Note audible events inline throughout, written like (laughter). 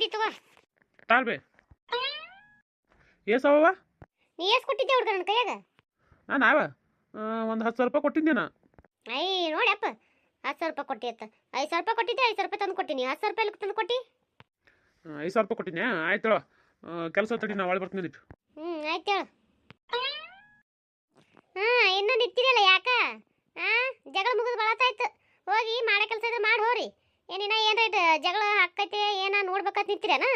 ನಡಿ ತಾಳ್ಬೇ. ಏಸವ ನೀ ಎಷ್ಟು ಕೊಟ್ಟಿದ್ದೆ ಹುಡುಗ ನನ್ನ ಕೈಯಾಗ? ನಾನು ಆವ ಒಂದು ಹತ್ತು ಸಾವಿರ ರೂಪಾಯಿ ಕೊಟ್ಟಿದ್ದೆ ನಾ. ಐ ನೋಡಪ್ಪ ಹತ್ತು ಸಾವಿರ ರೂಪಾಯಿ ಕೊಟ್ಟಿ ಅತ್ತ. ಐದು ಸಾವಿರ ರೂಪಾಯಿ ಕೊಟ್ಟಿದ್ದೆ ಐದು ಸಾವಿರ ರೂಪಾಯಿ ತಂದು ಕೊಟ್ಟಿನಿ. ಹತ್ತು ಸಾವಿರ ರೂಪಾಯಿ ತಂದು ಕೊಟ್ಟಿ? ಐದು ಸಾವಿರ ರೂಪಾಯಿ ಕೊಟ್ಟಿನಿ ಆಯ್ತು ಕೆಲಸ ತಡಿ ನಾ ಒಳಗೆ ಬರ್ತೀನಿ ಹ್ಞೂ ಆಯ್ತು ಹೇಳು. ಹಾಂ ಇನ್ನೂ ನಿಂತಿರಲ್ಲ ಯಾಕ? ಹಾಂ ಜಗಳ ಮುಗಿದು ಬಳತಾಯ್ತು. ಹೋಗಿ ಮಾಡೋ ಕೆಲಸ ಇದ್ರೆ ಮಾಡಿ ಹೋರಿ. ಏನಿನ ಏನು ರೇಟ್ ಜಗಳ ಹಾಕೈತೆ ಏನ ನೋಡ್ಬೇಕಂತ ನಿಂತಿರೇನ?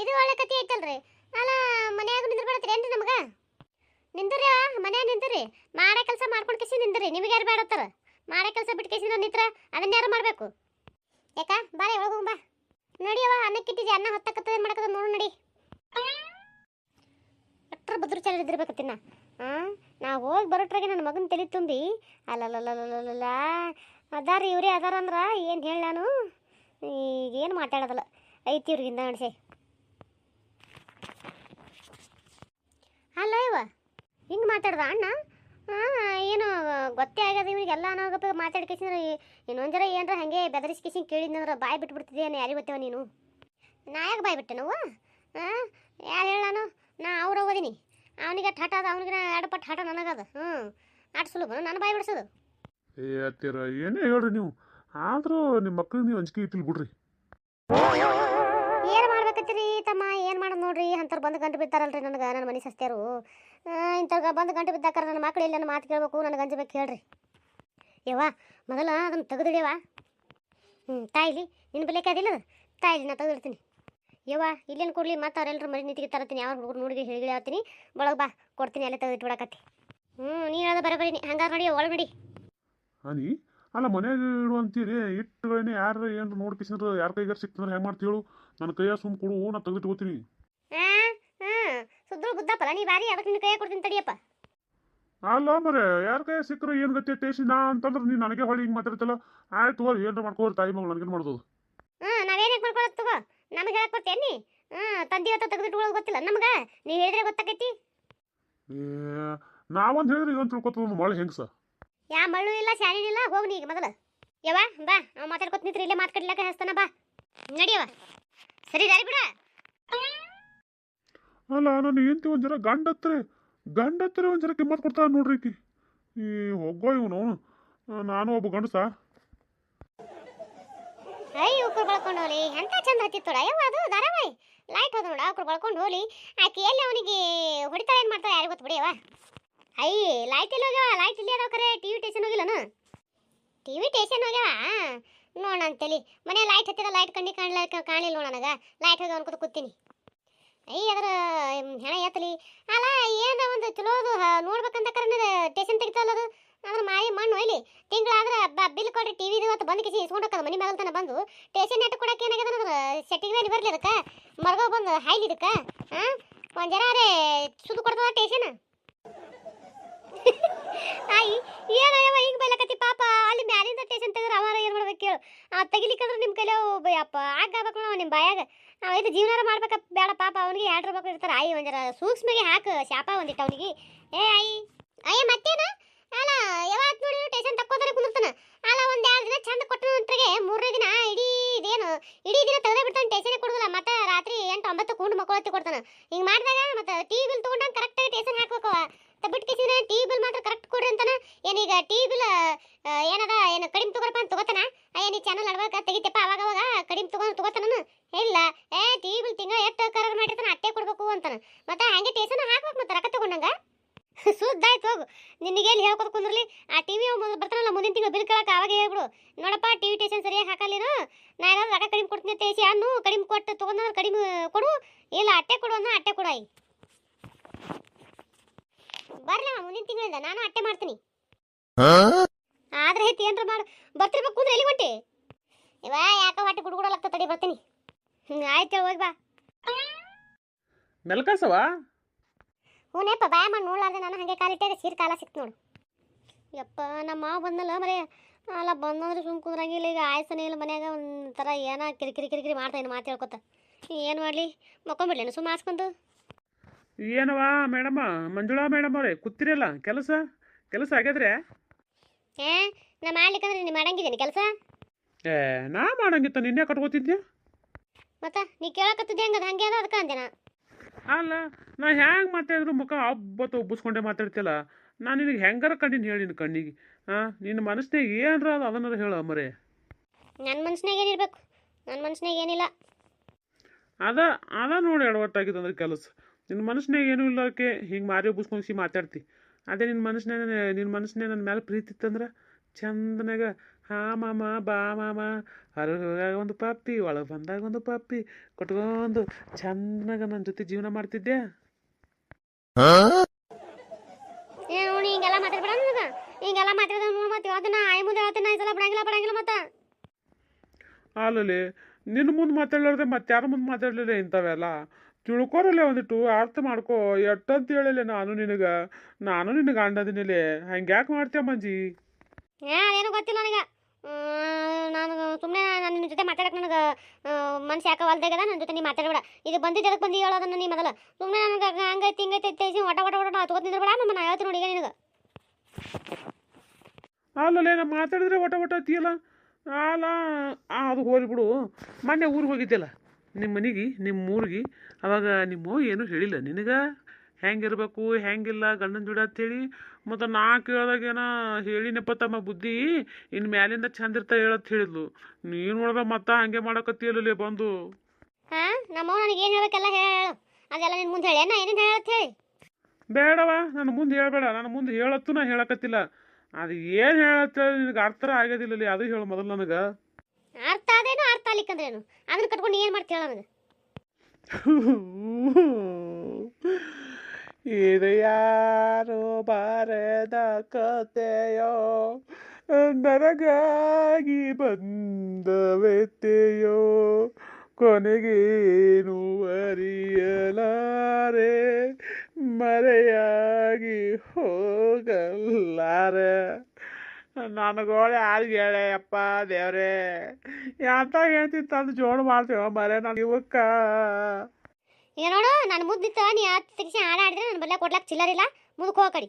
ಇದು ಒಳ್ಳೆ ಕತಿ ಐತಲ್ರಿ. ಅಲ್ಲ, ಮನ್ಯಾಗ ನಿಂದ್ರ ಏನ್ರಿ ನಮ್ಗೆ? ನಿಂದ್ರಿ ಮನ್ಯಾಗ ನಿಂದ್ರಿ. ಮಾಡೋ ಕೆಲಸ ಮಾಡ್ಕೊಂಡು ಕೇಸಿ ನಿಂದ್ರಿ. ನಿಮಗೆ ಯಾರು ಬೇಡತ್ತಾರ ಮಾಡೋ ಕೆಲಸ ಬಿಟ್ಟು ಕಿಸಿ ನಿಂತ್ರ ಅದನ್ನ ಯಾರು ಮಾಡಬೇಕು? ಯಾಕ ಬಾರೆ ಒಳಗೆ ಬಾ. ನಡಿಯವ ಅನ್ನಕ್ಕಿಟ್ಟಿದ್ದೆ ಅನ್ನ ಹೊತ್ತಕ್ಕತ್ತದ ಏನು ಮಾಡಕತ್ತದ ನೋಡು ನಡಿ. ಅಟ್ರ ಬದ್ರ ಚಾಲ ಇದ್ದಿರ್ಬೇಕತ್ತಿನ ಹಾಂ ನಾವು ಹೋಗಿ ಬರೋಟ್ರಾಗೆ ನನ್ನ ಮಗನ ತಲೆ ತುಂಬಿ ಅಲ್ಲಲ್ಲಲ್ಲಲ್ಲಲ್ಲ ಅದಾರ ಇವ್ರೇ ಅದಾರ ಅಂದ್ರೆ ಏನು ಹೇಳಿ ನಾನು? ಏನು ಮಾತಾಡೋದಲ್ಲ. ಐತಿ ಇವ್ರಿಗಿಂದ ಅಣಸೆ ಅಲ್ಲ ಇವ, ಹಿಂಗೆ ಮಾತಾಡ್ದ ಅಣ್ಣ? ಏನು ಗೊತ್ತೇ ಆಗ್ಯದ ಇವನಿಗೆಲ್ಲ ಅನ್ನೋಗಪ್ಪ ಮಾತಾಡ್ಕೇಸಿದ್ರೆ ಇನ್ನೊಂದು ಜರ ಏನ್ರ ಹಾಗೆ ಬೆದರಿಸ್ಕೇಸಿಂಗ್ ಕೇಳಿದ್ನಂದ್ರೆ ಬಾಯಿ ಬಿಟ್ಬಿಡ್ತಿದ್ದೆ ಯಾರಿಗೆ ಗೊತ್ತೇವ ನೀನು? ನಾ ಯಾಕೆ ಬಾಯಿ ಬಿಟ್ಟೆ ನಾವು? ಹಾಂ ಯಾರು ಹೇಳಾನು ನಾ ಅವ್ರು ಓದಿನಿ ಅವನಿಗೆ ಠಾಟ ಅದ, ಅವನಿಗೆ ಎರಡು ಪಟ್ಟು ಹಾಟ ನನಗದ ಹ್ಞೂ ಆಟ ಸುಲಭ ನಾನು ಬಾಯಿ ಬಿಡಿಸೋದು. ಏ ಏನೇ ಹೇಳ್ರಿ ನೀವು? ಆದರೂ ನಿಮ್ಮ ಮಕ್ಳಿಗೆ ನೀವು ಅಂಜಿಕೆ ಇಟ್ಟಿಲ್ ಬಿಡ್ರಿ. ಏನು ಮಾಡ್ಬೇಕತ್ತೀರಿ ತಮ್ಮ? ಏನು ಮಾಡೋದು ನೋಡ್ರಿ? ಅಂಥವ್ರು ಬಂದು ಗಂಟು ಬಿದ್ದಾರಲ್ರಿ ನನಗೆ ನನ್ನ ಮನೆ ಸಸ್ತ್ಯಾರು ಇಂಥವ್ರಿಗೆ ಬಂದು ಗಂಟು ಬಿದ್ದಾಕಾರ ನನ್ನ ಮಕ್ಳು ಇಲ್ಲ ನನ್ನ ಮಾತು ಕೇಳಬೇಕು ನನಗೆ ಅಂಜಬೇಕು ಹೇಳ್ರಿ. ಯವ್ವ ಮೊದಲ ಅದನ್ನು ತೆಗೆದಿಡ್ಯವ ಹ್ಞೂ ತಾಯಿಲಿ ನಿನ್ನ ಬೆಲೆಕೆ ಅದಿಲ್ಲ ತಾಯಿಲಿ ನಾ ತೆಗೆದಿಡ್ತೀನಿ. ಯವ್ವ ಇಲ್ಲೇನು ಕೊಡಲಿ ಮತ್ತೆ ಅವರೆಲ್ಲರೂ ಮರಿ ನಿಂತಿಗೆ ತರತೀನಿ ಯಾವ ಹುಡುಗರು ನೋಡಿ ಹೇಳಿ ಹೇಳ್ತೀನಿ ಒಳಗೆ ಬಾ ಕೊಡ್ತೀನಿ ಅಲ್ಲೇ ತೆಗೆದಿಟ್ಬಿಡಕತ್ತಿ. ಹ್ಞೂ ನೀ ಹೇಳೋದು ಬರೋಬರಿ ಹಂಗಾರೆ ನೋಡಿ ಒಳಗೆ ನಡಿ. ಅಲ್ಲ ಮನ್ಯಾಗ ಇಡುವಂತೀರಿ ಇಟ್ಟುಗಳೇನೆ ಯಾರು ಏನು ನೋಡ್ಕಿಸಿದ್ರು ಯಾರ ಕೈಗಾರ ಸಿಕ್ತಂದ್ರೆ ಹೆಂಗೆ ಮಾಡ್ತೀಳು ನನ್ನ ಕೈಯ ಸುಮ್ ಕೊಡು ನಾ ತೆಗೆದಿಟ್ಕೋತೀನಿ ಹಾಂ ಹಾಂ. ಸುದ್ದಳು ಬುದ್ದಪ್ಪಲ್ಲ ನೀ ಬಾರಿ ಅದಕ್ಕೆ ನಿನ್ನ ಕೈಯಾಗ ಕೊಡ್ತೀನಿ ತಡಿಯಪ್ಪ. ಅಲ್ಲ ಮರೆ ಯಾರ ಕೈ ಸಿಕ್ಕರು ಏನು ಗತಿ ತೇಸಿ ನಾ ಅಂತಂದ್ರೆ ನೀನು ನನಗೆ ಹೊಳಿ ಹಿಂಗೆ ಮಾತಾಡ್ತಲ್ಲ ಆಯ್ತು ಹೋಗಿ ಏನಾರ ಮಾಡ್ಕೋರಿ ತಾಯಿ ಮಗಳು ನನಗೇನು ಮಾಡೋದು. ಹ್ಞೂ ನಾವೇನಕ್ಕೆ ಮಾಡ್ಕೊಳತ್ ತಗೋ. ನಮಗೆ ಹೇಳಕ್ ಕೊಡ್ತೇನೆ ಹ್ಞೂ ತಂದಿ ಹೊತ್ತ ತೆಗೆದಿಟ್ಕೊಳ್ಳೋದು ಗೊತ್ತಿಲ್ಲ ನಮ್ಗೆ? ನೀವು ಹೇಳಿದ್ರೆ ಗೊತ್ತಾಕೈತಿ? ಏ ನಾವೊಂದು ಹೇಳಿದ್ರೆ ಇವನ್ ತಿಳ್ಕೊತದ ಮಳೆ ಹೆಂಗೆ ಸ ಯಾ ಮಳ್ಳು ಇಲ್ಲ ಶಾಣಿ ಇಲ್ಲ ಹೋಗಿ ನೀ ಮೊದಲು ಯವ್ವ ಬಾ ನಾವು ಮಾತಾಡ್ಕೊತ ನಿಂತ್ರಿ ಇಲ್ಲೇ ಮಾತಾಡ್ಲಿಕ್ಕೆ ಹಸ್ತಾನ ಬಾ. ನಡಿಯವ ಸರಿ ದಾರಿ ಬಿಡ. ಅಲ್ಲ ನಾನು ಏನ್ತಿ ಒಂದು ಜರ ಗಂಡ ಹತ್ರ ಗಂಡ ಹತ್ರ ಒಂದು ಜರ ಕಿಮ್ಮತ್ ಕೊಡ್ತಾನೆ ನೋಡ್ರಿ ಈಕಿ. ಈ ಹೋಗೋ ಇವನು ನಾನು ಒಬ್ಬ ಗಂಡಸ ಐ ಉಕ್ರು ಬಳ್ಕೊಂಡು ಹೋಲಿ ಎಂತ ಚಂದ ಹತ್ತಿತ್ತೋಡ ಯವ್ವ ಅದು ಧಾರಾವಾಹಿ. ಲೈಟ್ ಹೋದ ನೋಡ ಉಕ್ರು ಬಳ್ಕೊಂಡು ಹೋಲಿ ಆಕೆ ಎಲ್ಲಿ ಅವನಿಗೆ ಹೊಡಿತಾಳೆ ಏನು ಮಾಡ್ತಾಳೆ ಯಾರಿಗೆ ಗೊತ್ತು ಬಿಡಿಯವ ಐ ಲೈಟ್ ಇಲ್ಲ ಹೋಗ್ಯಾವ? ಲೈಟ್ ಇಲ್ಲಿ ಅದಾವ ಖರೆ ಟಿ ವಿ ಟೇಷನ್ ಹೋಗಿಲ್ಲನು? ಟಿ ವಿ ಟೇಷನ್ ಹೋಗ್ಯಾವ? ನೋಡೋಣ ಅಂತೇಳಿ ಮನೆ ಲೈಟ್ ಹತ್ತಿರ ಲೈಟ್ ಕಂಡಿ ಕಾಣಲ ಕಾಣಿಲ್ಲ ನನಗೆ. ಲೈಟ್ ಹೋಗಿ ಅನ್ಕೋತ ಕೂತೀನಿ. ಅಯ್ಯ ಅದರ ಹೆಣ ಎತ್ತಲಿ. ಅಲ್ಲ, ಏನ ಒಂದು ಚಲೋದು ನೋಡ್ಬೇಕಂತ ಕರೆ ಟೇಷನ್ ತೆಗಿತಲ್ಲ ಅದು? ಅದ್ರ ಮಾರಿ ಮಣ್ಣು ಇಲ್ಲಿ ತಿಂಗಳಾದ್ರೆ ಬಿಲ್ ಕೊಡ್ರಿ ಟಿವಿ ಇವತ್ತು ಬಂದು ಕಿಸಿ ಇಸ್ಕೊಂಡು ಮನೆ ಮೇಲೆ ತನ ಬಂದು. ಟೇಷನ್ ನೆಟ್ ಕೊಡಕ್ಕೆ ಏನಾಗ್ಯದ ಅದ್ರ ಸೆಟ್ಟಿಗೆ ಮೇಲೆ ಬರಲಿ ಅದಕ್ಕೆ. ಮರಗೋ ಬಂದು ಹಾಯ್ಲಿ ಇದಕ್ಕೆ. ಹಾಂ ಒಂದು ಜನ ರೇ ಸುದು ಕೊಡ್ತದ ಟೇಷನ್ ಆಯಿ ಏನಯ್ಯವ ಹಿಂಗೆ ಬೈಲಕತ್ತಿ ಪಾಪ, ಅಲ್ಲಿ ಮ್ಯಾಲಿಂದ ಟೇಷನ್ ತೆಗೆದ್ರೆ ಅವಾರ ಏನು ಮಾಡ್ಬೇಕು ಕೇಳು. ಆ ತೆಗಿಲಿಕ್ಕಂದ್ರೆ ನಿಮ್ಮ ಕೈಲೇ ಅಪ್ಪ ಆಗ್ಬೇಕು ನಾವು ನಿಮ್ಮ ಬಾಯಾಗ. ನಾವು ಇದು ಜೀವನ ಮಾಡ್ಬೇಕ ಬೇಡ ಪಾಪ, ಅವನಿಗೆ ಎರಡು ರೂಪಾಯಿ ಇರ್ತಾರೆ. ಆಯಿ ಒಂದರ ಸೂಕ್ಷ್ಮಗೆ ಹಾಕು, ಶಾಪ ಒಂದಿಟ್ಟು ಅವನಿಗೆ. ಏ, ಆಯಿ ಅಯ್ಯ ಮತ್ತೇನ? ಅಲ್ಲ ಯಾವತ್ತು ನೋಡಿ ಟೇಷನ್ ತಕ್ಕೋತಾರೆ ಕುಂದಿರ್ತಾನ. ಅಲ್ಲ, ಒಂದು ಎರಡು ದಿನ ಚಂದ ಕೊಟ್ಟ ನಂತರಗೆ ಮೂರನೇ ದಿನ ಇಡೀ ಇದೇನು, ಇಡೀ ದಿನ ತೆಗೆದೇ ಬಿಡ್ತಾನೆ ಟೇಷನ್ ಕೊಡುದಿಲ್ಲ. ಮತ್ತೆ ರಾತ್ರಿ ಎಂಟು ಒಂಬತ್ತು ಕೂಂಡು ಮಕ್ಕಳತ್ತಿ ಕೊಡ್ತಾನ. ಹಿಂಗೆ ಮಾಡಿದಾಗ ಮತ್ತೆ ಟಿ ವಿಲ್ ತೊಗೊಂಡಂಗೆ ಕರೆಕ್ಟಾಗಿ ಟೇಷನ್ ಹಾಕ್ಬೇಕು ಬಿಟ್ಟು ಕಿಸಿದ್ರೆ ಟಿ ಬಿಲ್ ಮಾತ್ರ ಕರೆಕ್ಟ್ ಕೊಡ್ರಿ ಅಂತಾನ? ಏನೀಗ ಟಿ ಬಿಲ್ ಏನದ, ಏನು ಕಡಿಮೆ ತಗೋರಪ್ಪ ಅಂತ ತಗೋತಾನ? ಅಯ್ಯ ನೀ ಚಾನಲ್ ನಡ್ಬೇಕ ತೆಗಿತಪ್ಪ ಅವಾಗ ಅವಾಗ ಕಡಿಮೆ ತಗೊಂಡು ತಗೋತಾನ ಇಲ್ಲ. ಏ ಟಿ ಬಿಲ್ ತಿಂಗಳ ಎಷ್ಟು ಕರಗ ಮಾಡಿರ್ತಾನ, ಅಟ್ಟೆ ಕೊಡ್ಬೇಕು ಅಂತಾನ. ಮತ್ತೆ ಹಂಗೆ ಟೇಷನ್ ಹಾಕ್ಬೇಕು ಮತ್ತೆ ರೊಕ್ಕ ತಗೊಂಡಂಗ? (laughs) ಸುದ್ದಾಯ್ತು ಹೋಗು. ನಿನಗೆ ಎಲ್ಲಿ ಹೇಳ್ಕೊತ ಕುಂದ್ರಲಿ? ಆ ಟಿ ವಿ ಬರ್ತಾನಲ್ಲ, ಮುಂದಿನ ತಿಂಗಳು ಬಿಲ್ ಕೇಳಕ್ಕೆ ಅವಾಗ ಹೇಳ್ಬಿಡು. ನೋಡಪ್ಪ ಟಿ ವಿ ಟೇಷನ್ ಸರಿಯಾಗಿ ಹಾಕಲ್ಲೇನು ನಾ ಏನಾದ್ರು ರೊಕ್ಕ ಕಡಿಮೆ ಕೊಡ್ತೀನಿ ಅಂತ ಹೇಳಿ ಅನ್ನು ಕಡಿಮೆ ಕೊಟ್ಟು ತೊಗೊಂಡ್ರೆ ಕಡಿಮೆ ಕೊಡು. ಇಲ್ಲ, ಅಟ್ಟೆ ಕೊಡು ಅನ್ನೋ ಅಟ್ಟೆ ಕೊಡು ಆಯಿ. ಬರ್ಲ ಮುಂದಿನ ತಿಂಗಳಿಂದ ನಾನು ಅಟ್ಟೆ ಮಾಡ್ತೀನಿ. ಆದ್ರೆ ಐತಿ ಏನ್ರ ಮಾಡು. ಬರ್ತಿರ್ಬೇಕು ಕುಂದ್ರೆ ಎಲ್ಲಿ ಹೊಂಟಿ? ಇವ ಯಾಕ ಹೊಟ್ಟೆ ಗುಡುಗುಡಲಕ್ಕ ತಡಿ ಬರ್ತೀನಿ. ಆಯ್ತು ಹೋಗಿ ಬಾ. ಮೆಲ್ಕಸವ ಹೂನೇಪ್ಪ ಬಾಯ ಮಾಡಿ ನೋಡ್ಲಾರ್ದೆ ನಾನು ಹಾಗೆ ಕಾಲಿಟ್ಟಾಗ ಸೀರೆ ಕಾಲ ಸಿಕ್ತು ನೋಡು. ಯಪ್ಪ ನಮ್ಮ ಮಾವ ಬಂದಲ್ಲ ಮರೆ. ಅಲ್ಲ ಬಂದಂದ್ರೆ ಸುಮ್ ಕುಂದ್ರಂಗಿಲ್ಲ ಈಗ ಆಯ್ಸನೇ ಇಲ್ಲ ಮನ್ಯಾಗ ಒಂಥರ ಏನೋ ಕಿರಿಕಿರಿ ಕಿರಿಕಿರಿ ಮಾಡ್ತಾ ಏನು ಮಾತು ಹೇಳ್ಕೊತ. ಏನು ಮಾಡಲಿ? ಮಕ್ಕೊಂಬಿಡ್ಲೇನು ಸುಮ್ಮ ಹಾಸ್ಕೊಂಡು ಏನವ ಮೇಡಮ್ಮ ಮಂಜುಳಾ ಮೇಡಮ್ ಅವರೇ ಕೂತಿರಲ್ಲ ಕೆಲಸ? ಕೆಲಸ ಆಗ್ಯದ್ರೆ ಏ ನಾ ಮಾಡ್ಲಿಕ್ಕಂದ್ರೆ ನೀನು ಮಾಡಂಗಿದ್ದೀನಿ ಕೆಲಸ? ಏ ನಾ ಮಾಡಂಗಿತ್ತ ನಿನ್ನೆ ಕಟ್ಕೋತಿದ್ದೆ ಮತ್ತ ನೀ ಕೇಳಕತ್ತಿದ್ದೆ ಹೆಂಗದ? ಹಂಗೆ ಅದ ಅದಕ್ಕೆ ಅಂದೆ ನಾ. ಅಲ್ಲ ನಾ ಹ್ಯಾಂಗೆ ಮಾತಾಡಿದ್ರು ಮುಖ ಅಬ್ಬತ್ತ ಉಬ್ಬಿಸ್ಕೊಂಡೆ ಮಾತಾಡ್ತಿಲ್ಲ ನಾನು ನಿನಗೆ ಹೆಂಗಾರ ಕಂಡಿನಿ ಹೇಳಿ ನಿನ್ನ ಕಣ್ಣಿಗೆ. ಹಾಂ ನಿನ್ನ ಮನಸ್ಸಿನಾಗ ಏನರ ಅದು ಅದನ್ನ ಹೇಳು ಮರೆ ನನ್ನ ಮನಸ್ಸಿಗೆ ಏನಿರ್ಬೇಕು? ನನ್ನ ಮನಸ್ಸಿಗೆ ಏನಿಲ್ಲ. ಅದ ಅದ ನೋಡಿ ಎಡವಟ್ಟಾಗಿದೆ ಅಂದ್ರೆ ಕೆಲಸ. ನಿನ್ನ ಮನಸ್ಸಿನಾಗ ಏನೂ ಇಲ್ಲೋಕೆ ಹಿಂಗೆ ಮಾರಿ ಉಬ್ಬಿಸ್ಕೊಂಡ್ಸಿ ಮಾತಾಡ್ತಿ. ಅದೇ ನಿನ್ನ ಮನಸ್ಸಿನಾಗ ನಿನ್ನ ಮನಸ್ಸನ್ನೇ ನನ್ನ ಮೇಲೆ ಪ್ರೀತಿ ಇತ್ತಂದ್ರೆ ಚಂದನಾಗ ಹಾ ಮಾಮ ಬಾ ಮಾಮ ಹೊರಗೆ ಹೋಗಾಗ ಒಂದು ಪಾಪಿ ಒಳಗೆ ಬಂದಾಗ ಒಂದು ಪಾಪಿ ಕೊಟ್ಕೊಂಡು ಚಂದನಾಗ ನನ್ನ ಜೊತೆ ಜೀವನ ಮಾಡ್ತಿದ್ದೆ ಏ ನೋಡಿ ಹಿಂಗೆಲ್ಲ ಮಾತಾಡ್ಬೇಡ ನನಗ. ಹಿಂಗೆಲ್ಲ ಮಾತಾಡಿದ್ರೆ ನೋಡಿ ಮತ್ತೆ ಅದನ್ನ ಆಯ್ ಮುಂದೆ ಹೇಳ್ತೀನಿ ಈ ಸಲ ಬಿಡಂಗಿಲ್ಲ ಬಿಡಂಗಿಲ್ಲ ಮತ್ತೆ. ಅಲ್ಲಲ್ಲಿ ನಿನ್ನ ಮುಂದೆ ಮಾತಾಡಲಾರ್ದೆ ಮತ್ತೆ ಯಾರ ಮುಂದೆ ಮಾತಾಡಲಿಲ್ಲ ಇಂಥವೆಲ್ಲ? ತಿಳ್ಕೊರಲ್ಲೇ ಒಂದಿಟ್ಟು ಅರ್ಥ ಮಾಡ್ಕೋ ಎಟ್ಟಂತ ಹೇಳಿಲ್ಲ ನಾನು ನಿನಗೆ. ನಾನು ನಿನಗೆ ಅಂಡದಿನಿಲೆ ಹಂಗೆ ಯಾಕೆ ಮಾಡ್ತೀಯ ಮಂಜಿ? ಏ ಅದೇನು ಗೊತ್ತಿಲ್ಲ ನನಗೆ. ನಾನು ಸುಮ್ಮನೆ ನಾನು ನಿನ್ನ ಜೊತೆ ಮಾತಾಡಕ್ಕೆ ನನಗೆ ಮನ್ಸು ಯಾಕೆ ಹೊಲ್ದಾಗದ ನನ್ನ ಜೊತೆ ನೀ ಮಾತಾಡಬೇಡ. ಇದು ಬಂದಿದ್ದು ಅದಕ್ಕೆ ಬಂದು ಹೇಳೋದನ್ನ ನೀ ಮೊದಲು. ಸುಮ್ಮನೆ ನನಗೆ ಹಂಗೈತಿ ಹಿಂಗೈತಿ ತೇಸಿ ಒಟ ಒಟ ಒಟ ಹತ್ಕೋತ ನಿಂದ್ರಬೇಡ. ನಮ್ಮ ನಾ ಹೇಳ್ತೀನಿ ನೋಡಿ ಈಗ ನಿನಗೆ. ಅಲ್ಲಲ್ಲೇ ನಾ ಮಾತಾಡಿದ್ರೆ ಒಟ ಒಟ ಅತ್ತಿಯಲ್ಲ ಅಲ್ಲ ಅದು ಹೋಗಿ ಬಿಡು. ಮೊನ್ನೆ ಊರಿಗೆ ಹೋಗಿದ್ದೆಲ್ಲ. ನಿಮ್ಮ ಮನೆಗೆ ನಿಮ್ಮ ಊರಿಗೆ ಅವಾಗ ನಿಮ್ಮ ಏನು ಹೇಳಿಲ್ಲ. ನಿನಗೆ ಹೆಂಗಿರ್ಬೇಕು ಹೆಂಗಿಲ್ಲ ಗಂಡನ ಜೋಡಿ ಅಂತೇಳಿ ಮತ್ತು ನಾ ಕೇಳ್ದಾಗೇನ ಹೇಳಿನಪ್ಪ ತಮ್ಮ ಬುದ್ಧಿ ಇನ್ನು ಮ್ಯಾಲಿಂದ ಚಂದ ಇರ್ತಾ ಹೇಳತ್ ಹೇಳಿದ್ಲು. ನೀನು ನೋಡ್ದ ಮತ್ತೆ ಹಂಗೆ ಮಾಡಕತ್ತಿಯಲ್ಲೇ ಬಂದು. ಹಾಂ ನಮ್ಮವ್ ನನಗೆ ಏನು ಹೇಳ್ಬೇಕೆಲ್ಲ ಹೇಳು. ಅದೆಲ್ಲ ನಿನ್ನ ಮುಂದೆ ಹೇಳಿ. ನಾ ಏನೇನು ಹೇಳತ್ ಹೇಳಿ? ಬೇಡವ ನನ್ನ ಮುಂದೆ ಹೇಳಬೇಡ. ನನ್ನ ಮುಂದೆ ಹೇಳತ್ತು ನಾ ಹೇಳಕತ್ತಿಲ್ಲ. ಅದು ಏನು ಹೇಳತ್ತ ನಿನಗೆ ಅರ್ಥ ಆಗೋದಿಲ್ಲ ಅದು ಹೇಳು ಮೊದಲು ನನಗೆ. ಅರ್ಥ ಅಲ್ಲಿಕ್ಕಂದ್ರೇನು ಅದನ್ನ ಕಟ್ಕೊಂಡು ಏನು ಮಾಡ್ತೀಯ ನನಗೆ. ಇದು ಯಾರು ಬಾರದ ಕತೆಯೋ? ನನಗಾಗಿ ಬಂದವೆತ್ತೆಯೋ ಕೊನೆಗೇನು ಅರಿಯಲಾರೆ? ಮರೆಯಾಗಿ ಹೋಗಲಾರೆ ನನಗೋಳೆ ಯಾರು ಹೇಳೆ, ಅಪ್ಪ ದೇವ್ರೇ. ಎಂತ ಹೇಳ್ತಿತ್ತು ಜೋಡು ಮಾಡ್ತೇವ ಮರೆ ನಾನು ಇವಕ್ಕ ಏನೋಡು ನೋಡು, ನಾನು ಮುದ್ದಿತ್ತ, ನೀ ಹತ್ತು ತೆಗಿಸಿ ಹಾಡು ಆಡಿದ್ರೆ ನನ್ನ ಬಲ್ಲ ಚಿಲ್ಲರಿಲ್ಲ ಮುಂದಕ್ಕೆ ಹೋಗಿ ಕಡಿ.